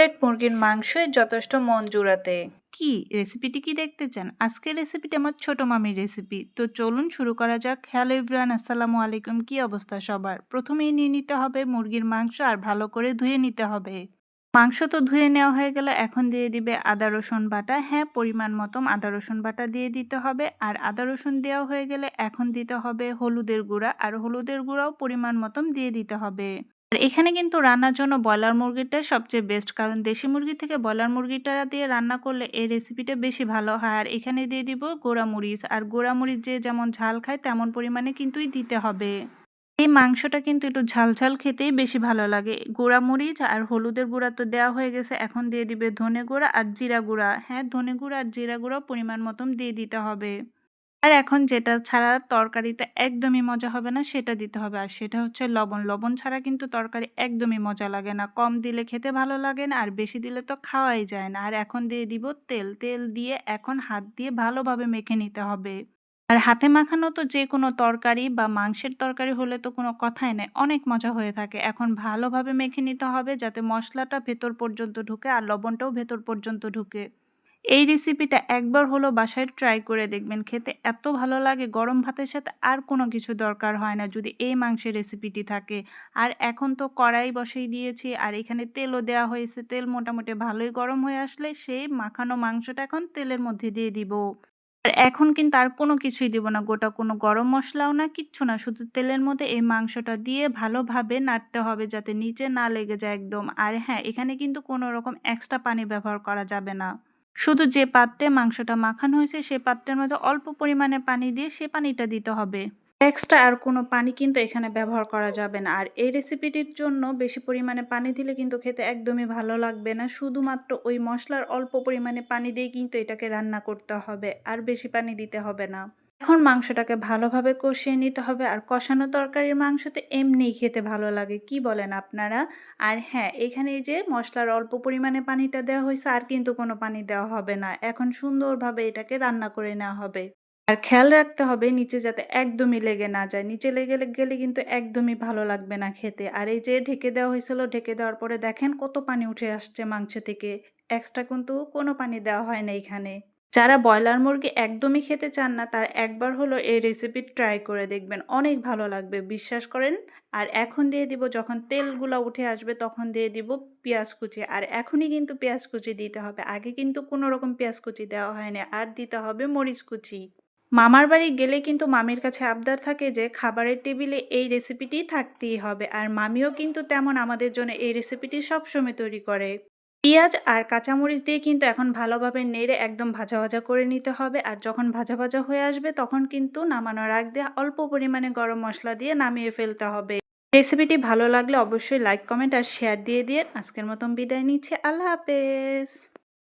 Plate মুরগির মাংসই যথেষ্ট মন জুড়াতে। কি? রেসিপিটি কি দেখতে চান? আজকের রেসিপিটি আমার ছোট মামির রেসিপি তো চলুন শুরু করা যাক। হ্যালো ইব্রান আসসালামু আলাইকুম। কি অবস্থা সবার? প্রথমেই নিয়ে নিতে হবে মুরগির মাংস আর ভালো করে ধুয়ে নিতে হবে। মাংস তো ধুয়ে নেওয়া হয়ে গেল এখন দিয়ে দিবে আদা, রসুন বাটা। হ্যাঁ পরিমাণ মতন আদা, রসুন বাটা দিয়ে দিতে হবে। আর আদা, রসুন দেওয়া হয়ে গেলে এখন দিতে হবে হলুদের গুঁড়া। আর হলুদের গুঁড়াও পরিমাণ মতন দিয়ে দিতে হবে। আর এখানে কিন্তু রান্নার জন্য ব্রয়লার মুরগিটাই সবচেয়ে বেস্ট কারণ দেশি মুরগি থেকে ব্রয়লার মুরগিটা দিয়ে রান্না করলে এই রেসিপিটা বেশি ভালো হয়। আর এখানে দিয়ে দিব গোড়ামরিচ। আর গোড়ামরিচ যে যেমন ঝাল খায়, তেমন পরিমাণে কিন্তুই দিতে হবে। এই মাংসটা কিন্তু একটু ঝালঝাল খেতেই বেশি ভালো লাগে। গুঁড়া মরিচ আর হলুদের গুঁড়া তো দেওয়া হয়ে গেছে। এখন দিয়ে দিবে ধনে গুঁড়া আর জিরা গুঁড়া। হ্যাঁ ধনে গুঁড়া আর জিরা গুঁড়া পরিমাণ মতন দিয়ে দিতে হবে। আর এখন যেটা ছাড়া তরকারিতে একদমই মজা হবে না, সেটা দিতে হবে। আর সেটা হচ্ছে লবণ। লবণ ছাড়া কিন্তু তরকারি একদমই মজা লাগে না। কম দিলে খেতে ভালো লাগে না, আর বেশি দিলে তো খাওয়াই যায় না। আর এখন দিয়ে দিব তেল। তেল দিয়ে এখন হাত দিয়ে ভালোভাবে মেখে নিতে হবে। আর হাতে মাখানো তো যে কোনো তরকারি বা মাংসের তরকারি হলে তো কোনো কথাই নেই। অনেক মজা হয়ে থাকে। এখন ভালোভাবে মেখে নিতে হবে যাতে মশলাটা ভেতর পর্যন্ত ঢুকে আর লবণটাও ভেতর পর্যন্ত ঢুকে। এই রেসিপিটা একবার হলো বাসায় ট্রাই করে দেখবেন। খেতে এত ভালো লাগে, গরম ভাতের সাথে আর কোনো কিছু দরকার হয় না যদি এই মাংসের রেসিপিটি থাকে। আর এখন তো কড়াই বসেই দিয়েছি, আর এখানে তেলও দেওয়া হয়েছে। তেল মোটামুটি ভালোই গরম হয়ে আসলে সেই মাখানো মাংসটা এখন তেলের মধ্যে দিয়ে দিব। আর এখন কিন্তু আর কোনো কিছুই দিব না, গোটা কোনো গরম মশলাও না, কিচ্ছু না। শুধু তেলের মধ্যে এই মাংসটা দিয়ে ভালোভাবে নাড়তে হবে যাতে নিচে না লেগে যায় একদম। আর হ্যাঁ এখানে কিন্তু কোনো রকম এক্সট্রা পানি ব্যবহার করা যাবে না। শুধু যে পাত্রে মাংসটা মাখানো হয়েছে, সে পাত্রের মধ্যে অল্প পরিমাণে পানি দিয়ে সে পানিটা দিতে হবে। এক্সট্রা আর কোনো পানি কিন্তু এখানে ব্যবহার করা যাবে না। আর এই রেসিপিটির জন্য বেশি পরিমাণে পানি দিলে কিন্তু খেতে একদমই ভালো লাগবে না। শুধুমাত্র ওই মশলার অল্প পরিমাণে পানি দিয়ে কিন্তু এটাকে রান্না করতে হবে। আর বেশি পানি দিতে হবে না। এখন মাংসটাকে ভালোভাবে কষিয়ে নিতে হবে। আর কষানো তরকারির মাংস তো এমনিই খেতে ভালো লাগে। কি বলেন আপনারা? আর হ্যাঁ এখানে যে মশলার অল্প পরিমাণে পানিটা দেওয়া হয়েছে, আর কিন্তু কোনো পানি দেওয়া হবে না। এখন সুন্দরভাবে এটাকে রান্না করে নেওয়া হবে। আর খেয়াল রাখতে হবে নিচে যাতে একদমই লেগে না যায়। নিচে লেগে গেলে কিন্তু একদমই ভালো লাগবে না খেতে। আর এই যে ঢেকে দেওয়া হয়েছিল, ঢেকে দেওয়ার পরে দেখেন কত পানি উঠে আসছে মাংস থেকে। এক্সট্রা কিন্তু কোনো পানি দেওয়া হয় না এখানে। যারা ব্রয়লার মুরগি একদমই খেতে চান না, তার একবার হলো এই রেসিপি ট্রাই করে দেখবেন। অনেক ভালো লাগবে, বিশ্বাস করেন। আর এখন দিয়ে দিব, যখন তেলগুলো উঠে আসবে, তখন দিয়ে দিব পেঁয়াজ কুচি। আর এখনই কিন্তু পেঁয়াজ কুচি দিতে হবে। আগে কিন্তু কোনো রকম পেঁয়াজ কুচি দেওয়া হয়নি। আর দিতে হবে মরিচ কুচি। মামার বাড়ি গেলে কিন্তু মামির কাছে আবদার থাকে যে, খাবারের টেবিলে এই রেসিপিটি থাকতেই হবে। আর মামিও কিন্তু তেমন আমাদের জন্য এই রেসিপিটি সবসময় তৈরি করে। পেঁয়াজ আর কাঁচামরিচ দিয়ে কিন্তু এখন ভালোভাবে নেড়ে একদম ভাজা ভাজা করে নিতে হবে। আর যখন ভাজা ভাজা হয়ে আসবে, তখন কিন্তু নামানোর আগ দিয়ে অল্প পরিমাণে গরম মশলা দিয়ে নামিয়ে ফেলতে হবে। রেসিপিটি ভালো লাগলে অবশ্যই লাইক, কমেন্ট আর শেয়ার দিয়ে দিয়ে আজকের মতন বিদায় নিচ্ছে। আল্লাহ হাফেজ।